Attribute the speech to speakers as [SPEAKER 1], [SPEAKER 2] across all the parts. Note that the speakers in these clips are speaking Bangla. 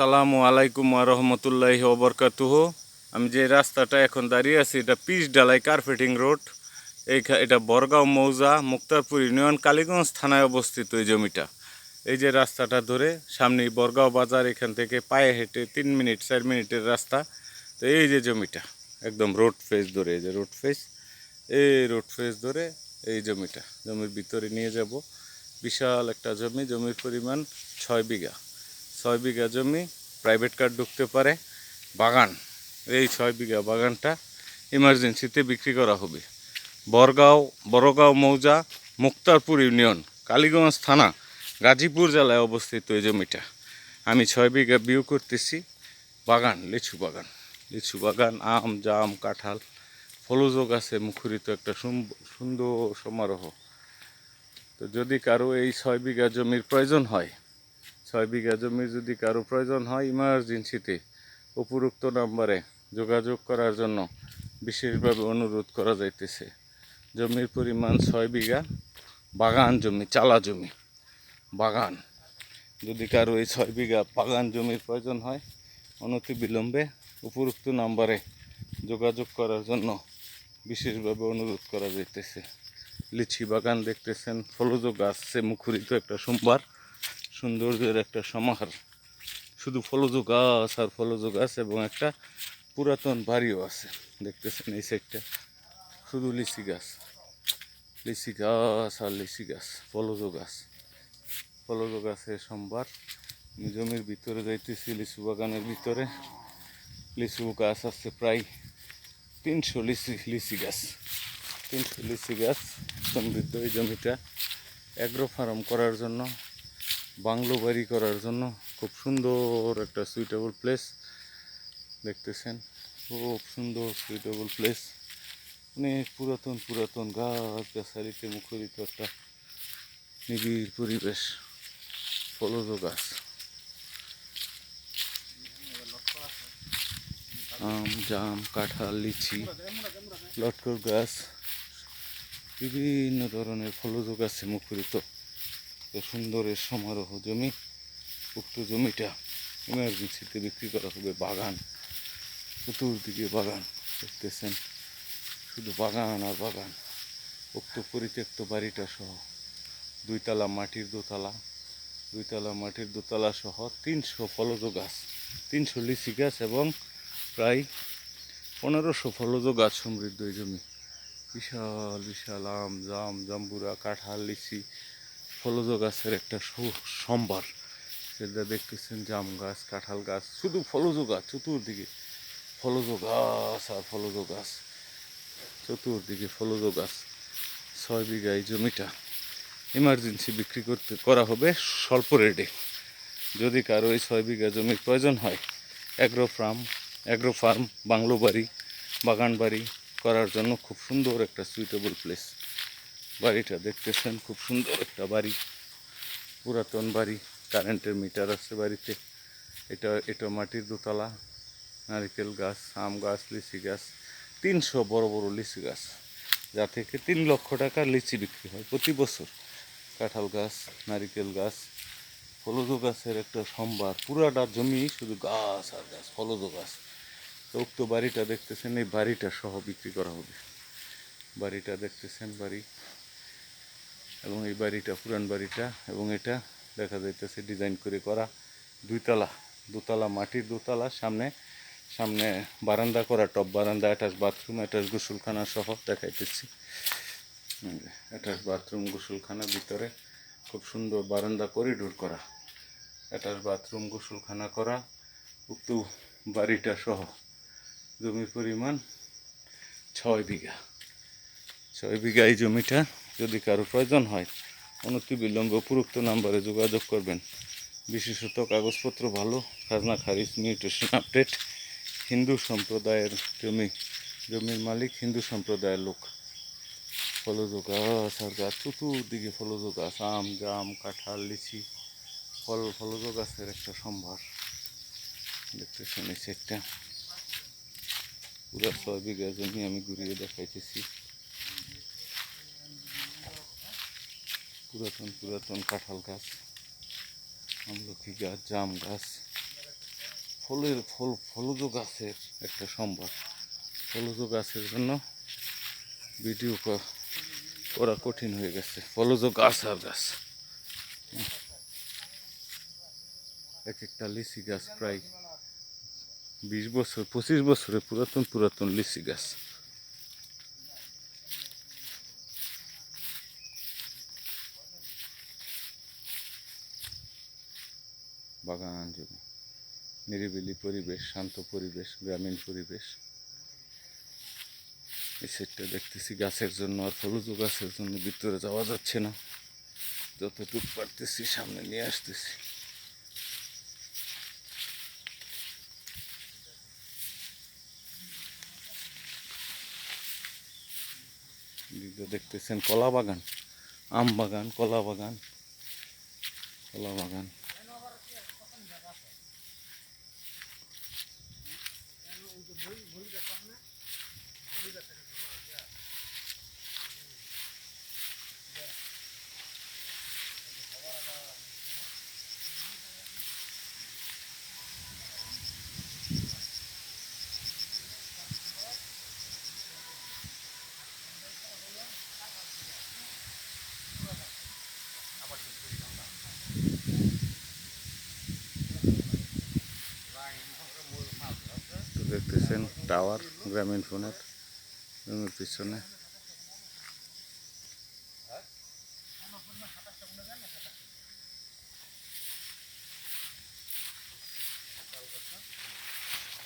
[SPEAKER 1] সালামু আলাইকুম রহমতুল্লাহি ওবরকাতুহ আমি যে রাস্তাটা এখন দাঁড়িয়ে আছি, এটা পিচ ডালাই কার্পেটিং রোড। এই এটা বরগাঁও মৌজা, মুক্তারপুর ইউনিয়ন, কালীগঞ্জ থানায় অবস্থিত এই জমিটা। এই যে রাস্তাটা ধরে সামনে বরগাঁও বাজার, এখান থেকে পায়ে হেঁটে তিন মিনিট, চার মিনিটের রাস্তা। তো এই যে জমিটা, একদম রোড ফেস ধরে, এই যে রোড ফেস এই রোড ফেস ধরে এই জমিটা, জমির ভিতরে নিয়ে যাব। বিশাল একটা জমি, জমির পরিমাণ ছয় বিঘা। ছয় বিঘা জমি প্রাইভেট কার ঢুকতে পারে, বাগান। এই ছয় বিঘা বাগানটা ইমার্জেন্সিতে বিক্রি করা হবে। বরগাঁও বড়গাঁও মৌজা, মুক্তারপুর ইউনিয়ন, কালীগঞ্জ থানা, গাজীপুর জেলায় অবস্থিত এই জমিটা। আমি ছয় বিঘা বিউ করতেছি, বাগান, লিচু বাগান। লিচু বাগান, আম, জাম, কাঁঠাল ফলজ গাছে মুখরিত একটা সুন্দর সমারোহ। তো যদি কারও এই ছয় বিঘা জমির প্রয়োজন হয় ছয় বিঘা জমি যদি কারও প্রয়োজন হয় ইমার্জেন্সিতে উপরোক্ত নাম্বারে যোগাযোগ করার জন্য বিশেষভাবে অনুরোধ করা যাইতেছে। জমির পরিমাণ ছয় বিঘা, বাগান জমি, চালা জমি, বাগান। যদি কারও এই ছয় বিঘা বাগান জমির প্রয়োজন হয়, অনতি বিলম্বে উপরোক্ত নাম্বারে যোগাযোগ করার জন্য বিশেষভাবে অনুরোধ করা যাইতেছে। লিচি বাগান দেখতেছেন, ফলজ গাছে মুখরিত একটা সোমবার। সৌন্দর্যের একটা সমাহার। শুধু ফলজ গাছ আর ফলজ গাছ এবং একটা পুরাতন বাড়িও আছে। দেখতেছেন এই সাইডটা? শুধু লিচি গাছ। লিচি গাছ আর লিচি গাছ, ফলজ গাছ। ফলজ গাছের সম্ভার আমি জমির ভিতরে যাইতেছি, লিচু বাগানের ভিতরে। লিচু গাছ আছে প্রায় তিনশো লিচি লিচি গাছ। তিনশো লিচি গাছ সমৃদ্ধ এই জমিটা। অ্যাগ্রো ফার্ম করার জন্য বাংলো বাড়ি করার জন্য খুব সুন্দর একটা সুইটেবল প্লেস দেখতেছেন। খুব সুন্দর সুইটেবল প্লেস অনেক পুরাতন পুরাতন গাছ গাছালিতে মুখরিত একটা নিবিড় পরিবেশ। ফলজ গাছ। আম, জাম, কাঁঠাল, লিচি, লটকর গাছ। বিভিন্ন ধরনের ফলজ গাছে মুখরিত। এ সুন্দরের সমারোহ জমি, উক্ত জমিটা ইমার্জেন্সিতে বিক্রি করা হবে বাগান। চতুর্দিকে বাগান দেখতেছেন, শুধু বাগান আর বাগান। উক্ত পরিত্যক্ত বাড়িটা সহ দুইতলা মাটির দোতলা, দুইতলা মাটির দোতলা সহ তিনশো ফলজ গাছ, তিনশো লিচি গাছ এবং প্রায় পনেরোশো ফলজ গাছ সমৃদ্ধ এই জমি। বিশাল বিশাল আম, জাম, জাম্বুরা, কাঁঠাল, লিচি ফলজ গাছের একটা সম্ভার। সেটা দেখতেছেন জাম গাছ, কাঁঠাল গাছ, শুধু ফলজ গাছ, চতুর্দিকে ফলজ গাছ আর ফলজ গাছ, চতুর্দিকে ফলজ গাছ, ছয় বিঘা এই জমিটা ইমার্জেন্সি বিক্রি করতে, করা হবে স্বল্প রেটে যদি কারও এই ছয় বিঘা জমির প্রয়োজন হয় agro farm agro farm bungalow বাড়ি, বাগান বাড়ি করার জন্য খুব সুন্দর একটা সুইটেবল প্লেস বাড়িটা দেখতেছেন, খুব সুন্দর একটা বাড়ি, পুরাতন বাড়ি, কারেন্টের মিটার আছে বাড়িতে, এটা এটা মাটির দোতলা, নারকেল গাছ, আম গাছ, লিচি গাছ, তিনশো বড় বড় লিচি গাছ, যা থেকে তিন লক্ষ টাকার লিচি বিক্রি হয় প্রতি বছর। কাঁঠাল গাছ, নারিকেল গাছ ফলজ গাছের একটা সম্ভার, পুরাটা জমি শুধু গাছ আর গাছ ফলজ গাছ। তো উক্ত বাড়িটা দেখতেছেন, এই বাড়িটা সহ বিক্রি করা হবে। বাড়িটা দেখতেছেন, বাড়ি এবং এই বাড়িটা, পুরান বাড়িটা, এবং এটা দেখা যাইতেছে ডিজাইন করে করা দুইতলা, দোতলা মাটির দোতলা, সামনে সামনে বারান্দা করা, টপ বারান্দা, অ্যাটাচ বাথরুম, অ্যাটাচ গোসলখানা সহ দেখাইতেছি। অ্যাটাচ বাথরুম, গোসলখানা, ভিতরে খুব সুন্দর বারান্দা করিডোর করা, অ্যাটাচ বাথরুম, গোসলখানা করা, উক্ত বাড়িটা সহ জমির পরিমাণ ছয় বিঘা। ছয় বিঘা এই জমিটা যদি কারও প্রয়োজন হয় অনতি বিলম্বে উপরোক্ত নাম্বারে যোগাযোগ করবেন। বিশেষত কাগজপত্র ভালো, খাজনা, খারিজ নিউট্রিশন আপডেট, হিন্দু সম্প্রদায়ের জমি, জমির মালিক হিন্দু সম্প্রদায়ের লোক। ফলজ গাছ আর গাছ চতুর্দিকে ফলজ গাছ আম, জাম, কাঁঠাল, লিচি, ফল ফলজ গাছের একটা সম্ভার। দেখতে শুনেছি একটা। পুরা ছয় বিঘা জমি আমি ঘুরিয়ে দেখাইতেছি। পুরাতন পুরাতন কাঁঠাল গাছ, আমলকি গাছ, জাম গাছ, ফলের ফল, ফলজ গাছের একটা সম্ভার। ফলজ গাছের জন্য ভিডিও করা কঠিন হয়ে গেছে। ফলজ গাছ আর গাছ। এক একটা লিচি গাছ প্রায় বিশ বছর, পঁচিশ বছরে পুরাতন পুরাতন লিচি গাছ। বাগান জমি নিরিবিলি পরিবেশ, শান্ত পরিবেশ, গ্রামীণ পরিবেশ। এই সেটটা দেখতেছি, গাছের জন্য আর ফলজ গাছের জন্য ভিতরে যাওয়া যাচ্ছে না। যতটুকু পারতেছি সামনে নিয়ে আসতেছি। দেখতেছেন কলা বাগান, আম বাগান, কলা বাগান কলা বাগান। তো দেখতেছেন টাওয়ার গ্রামীণ ফোনের রুমের পিছনে।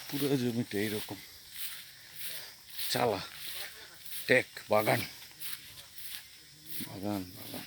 [SPEAKER 1] পুরো জমিটা এইরকম। চালা টেক বাগান। বাগান বাগান।